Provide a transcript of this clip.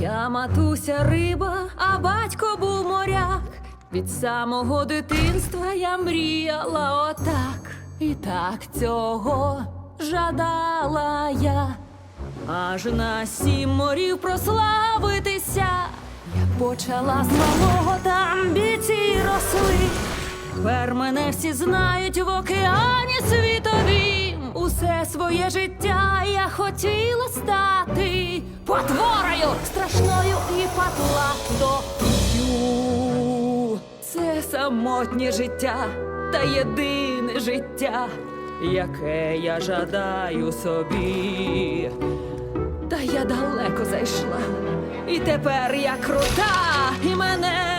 Я матуся риба, а батько був моряк. Від самого дитинства я мріяла отак. І так цього жадала я. Аж на сім морів прославитися. Я почала з малого та амбіції росли. Тепер мене всі знають в океані світовім. Усе своє життя я хотіла стати потворою страшною і патлатою. Це самотнє життя та єдине життя, яке я жадаю собі. Та я далеко зайшла, і тепер я крута, і мене.